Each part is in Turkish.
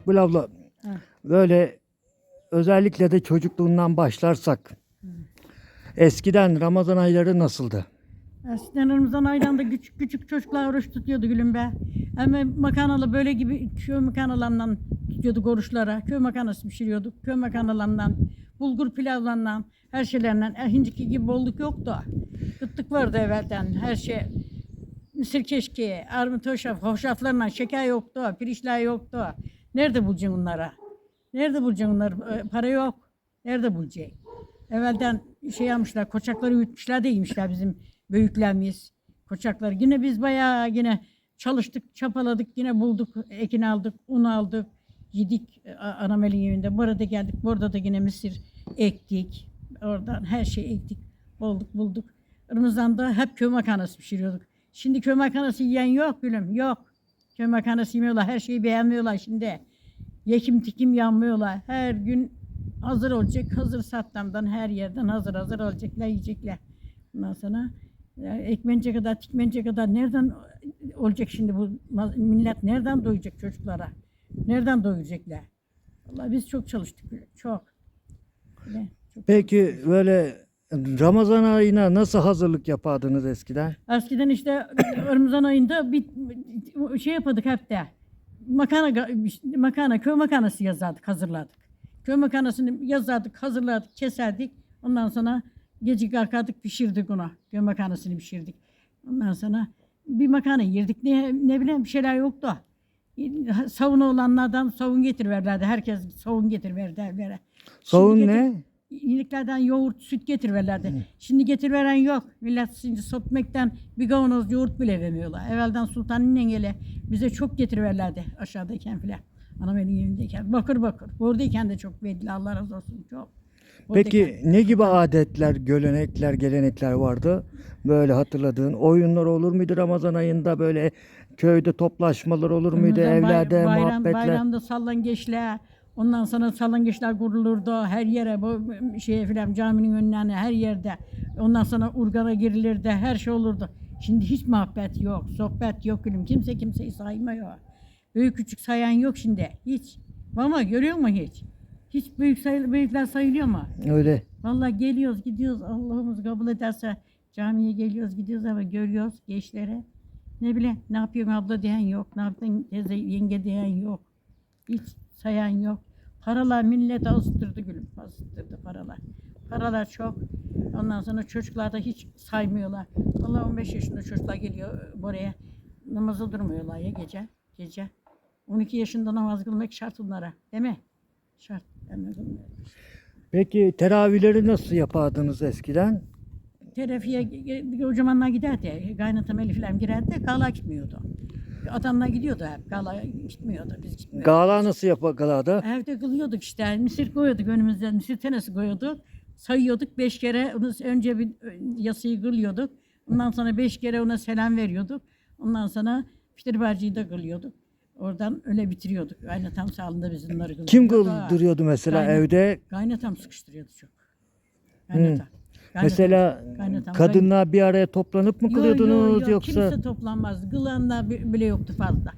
Makbule abla böyle özellikle de çocukluğundan başlarsak eskiden Ramazan ayları nasıldı? Eskiden Ramazan aylarında küçük küçük çocuklar oruç tutuyordu gülüm be. Ama makarnalı böyle gibi köy makarnalarından tutuyorduk oruçlara. Köy makarnası pişiriyorduk. Köy makarnalarından, bulgur pilavlarından, her şeylerden. E, Hinciki gibi bolluk yoktu. Kıtlık vardı evvelden her şey. Mısır keşke, armut hoşaf, hoşaflarla şeker yoktu, pirinçler yoktu. Nerede bulacaksın onlara? Nerede bulacaksın onları? E, Para yok. Nerede bulacaksın? Evvelden şey yapmışlar, koçakları ütmüşler de yemişler bizim büyüklerimiz. Koçakları. Yine biz bayağı yine çalıştık, çapaladık, yine bulduk, ekin aldık, un aldık, yedik e, anamelin evinde. Burada geldik, burada da yine mısır ektik. Oradan her şey ektik, bulduk, bulduk. Ramazan'da hep köy makarnası pişiriyorduk. Şimdi köy makarnası yiyen yok gülüm, yok. Köy makarnası yemiyorlar, her şeyi beğenmiyorlar şimdi. Yekim tikim yanmıyorlar. Her gün hazır olacak, hazır sattamdan her yerden hazır hazır olacaklar, yiyecekler. Ondan sonra ekmence kadar, tikmence kadar nereden olacak şimdi bu millet nereden doyacak çocuklara? Nereden doyacaklar? Vallahi biz çok çalıştık, çok. Öyle, çok Peki böyle Ramazan ayına nasıl hazırlık yapardınız eskiden? Eskiden işte Ramazan ayında bir bir şey yapardık hep de. Makarna, makarna, köy makarnası yazardık, hazırladık. Köy makarnasını yazardık, hazırladık, keserdik. Ondan sonra gece kalkardık, pişirdik onu. Köy makarnasını pişirdik. Ondan sonra bir makarna yerdik. Ne, ne bileyim bir şeyler yoktu. Savun olanlardan savun getiriverlerdi. Herkes savun getiriverdi evlere. Savun Şimdi ne? getir- İyiliklerden yoğurt, süt getiriverlerdi. Şimdi getiriveren yok. Millet şimdi sotmekten bir kavanoz yoğurt bile vermiyorlar. Evvelden Sultan'ın engeli bize çok getiriverlerdi aşağıdayken filan. Anam elin yerindeyken. Bakır bakır. Buradayken de çok verdiler. Allah razı olsun çok. Peki ne gibi adetler, gölenekler, gelenekler vardı? Böyle hatırladığın oyunlar olur muydu Ramazan ayında böyle köyde toplaşmalar olur muydu Ramazan evlerde bayram, muhabbetler? Bayramda sallangeçler. Ondan sonra sallangeçler kurulurdu her yere bu şeye filan caminin önlerine her yerde. Ondan sonra urgana girilirdi her şey olurdu. Şimdi hiç muhabbet yok, sohbet yok gülüm. Kimse kimseyi saymıyor. Büyük küçük sayan yok şimdi. Hiç. Ama görüyor musun hiç? Hiç büyük say büyükler sayılıyor mu? Öyle. Vallahi geliyoruz gidiyoruz Allah'ımız kabul ederse camiye geliyoruz gidiyoruz ama görüyoruz gençlere. Ne bileyim ne yapıyorsun abla diyen yok. Ne yaptın teyze yenge diyen yok. Hiç sayan yok. Paralar millet azıttırdı gülüm. Azıttırdı paralar. Paralar çok. Ondan sonra çocuklar da hiç saymıyorlar. Allah 15 yaşında çocuklar geliyor buraya. Namaza durmuyorlar ya gece. Gece. 12 yaşında namaz kılmak şart onlara. Değil mi? Şart. Peki teravihleri nasıl yapardınız eskiden? Terafiye o zamanlar giderdi. Kaynatam Elif falan girerdi. Gala gitmiyordu. Adamlar gidiyordu hep. Gala gitmiyordu. Biz gitmiyorduk. Gala nasıl yaparlardı? Evde kılıyorduk işte. Mısır koyuyorduk önümüzde. Mısır tenesi koyuyorduk. Sayıyorduk beş kere. Onu önce bir yasıyı kılıyorduk. Ondan sonra beş kere ona selam veriyorduk. Ondan sonra fitir barcıyı da kılıyorduk. Oradan öyle bitiriyorduk. Kaynatam sağlığında biz bunları kılıyorduk. Kim kıldırıyordu mesela Kaynak- evde? Kaynatam sıkıştırıyordu çok. Kaynatam. Mesela kadınlar bir araya toplanıp mı Yo, kılıyordunuz yo, yo, yoksa? Kimse toplanmazdı. Kılanlar bi- bile yoktu fazla.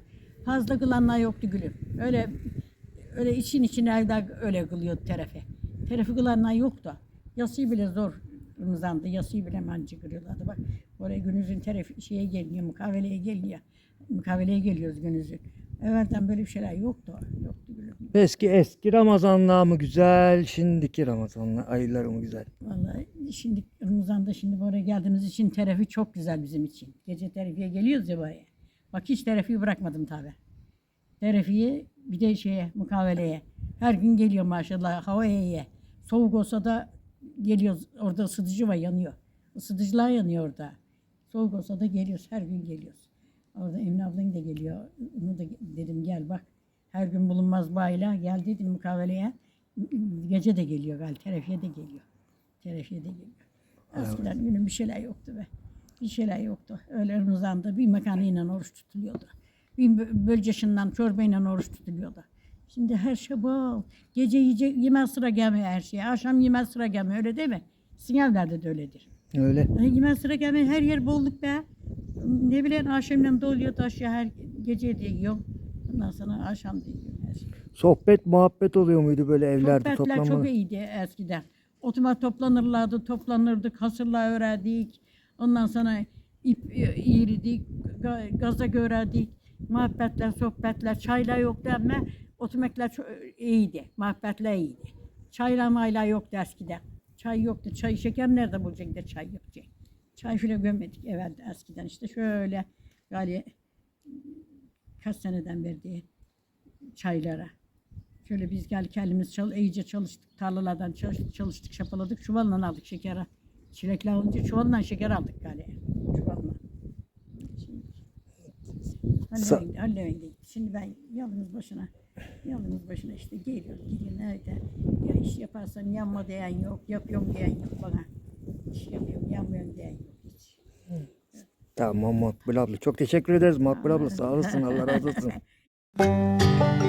Fazla kılanlar yoktu gülüm. Öyle öyle için için evde öyle kılıyordu terefe. Terefi kılanlar yoktu. Yasıyı bile zor Ramazan'da yasıyı bile mancı kırıyorlardı. Bak oraya günüzün terefi şeye geliyor, mukaveleye geliyor. Mukaveleye geliyoruz günüzün. Evvelden böyle bir şeyler yoktu. Yoktu gülüm. Eski eski Ramazanlar mı güzel, şimdiki Ramazanlar ayları mı güzel? Vallahi şimdi Ramazan'da şimdi buraya geldiğimiz için terefi çok güzel bizim için. Gece terefiye geliyoruz ya buraya. Bak hiç terefiyi bırakmadım tabi. Terefiyi bir de şeye mukaveleye. Her gün geliyor maşallah hava iyi. Soğuk olsa da geliyoruz. Orada ısıtıcı var yanıyor. Isıtıcılar yanıyor orada. Soğuk olsa da geliyoruz. Her gün geliyoruz. Orada Emine ablan da geliyor. Onu da dedim gel bak. Her gün bulunmaz bayla. Gel dedim mukaveleye. Gece de geliyor galiba. Terefiye de geliyor. Terefiye de geliyor. Eskiden günün bir şeyler yoktu be. Bir şeyler yoktu. Öyle Ramazan'da bir makarnayla oruç tutuluyordu. Bir bö- bölceşinden çorbayla oruç tutuluyordu. Şimdi her şey bol. Gece yiyecek, yemez sıra gelmiyor her şeye. Akşam yemez sıra gelmiyor öyle değil mi? Sinyallerde de öyledir. Öyle. Ay, Yemez sıra gelmiyor her yer bolluk be. Ne bileyim akşamdan doluyor taşıyor her gece de yiyor. Ondan sonra akşam da yiyor her şey. Sohbet muhabbet oluyor muydu böyle evlerde Sohbetler çok toplamalar? iyiydi eskiden. Otuma toplanırlardı, toplanırdık, hasırla örerdik. Ondan sonra ip iğirdik, ga- gaza görerdik. Muhabbetler, sohbetler, çaylar yoktu ama oturmaklar iyiydi. Muhabbetler iyiydi. Çayla mayla yoktu eskiden. Çay yoktu. Çay şeker nerede bulacak da çay yoktu. Çay şöyle gömmedik evvel eskiden işte şöyle galiba kaç seneden beri diye çaylara. Şöyle biz gel kendimiz çal, iyice çalıştık. Tarlalardan çalıştık, çalıştık, şapaladık. Çuvalla aldık şekeri. Çilekli alınca çuvalla şeker aldık galiba. Çuvalla. Şimdi, Hallemeyin, hallemeyin. Şimdi ben yalnız başına, yalnız başına işte geliyor, gidiyor nerede? Ya iş yaparsam yanma diyen yok, yapıyorum diyen yok bana. İş yapıyorum, yanmıyorum diyen yok hiç. Tamam Makbul abla. Çok teşekkür ederiz Makbul abla. Sağ olasın. Allah razı olsun.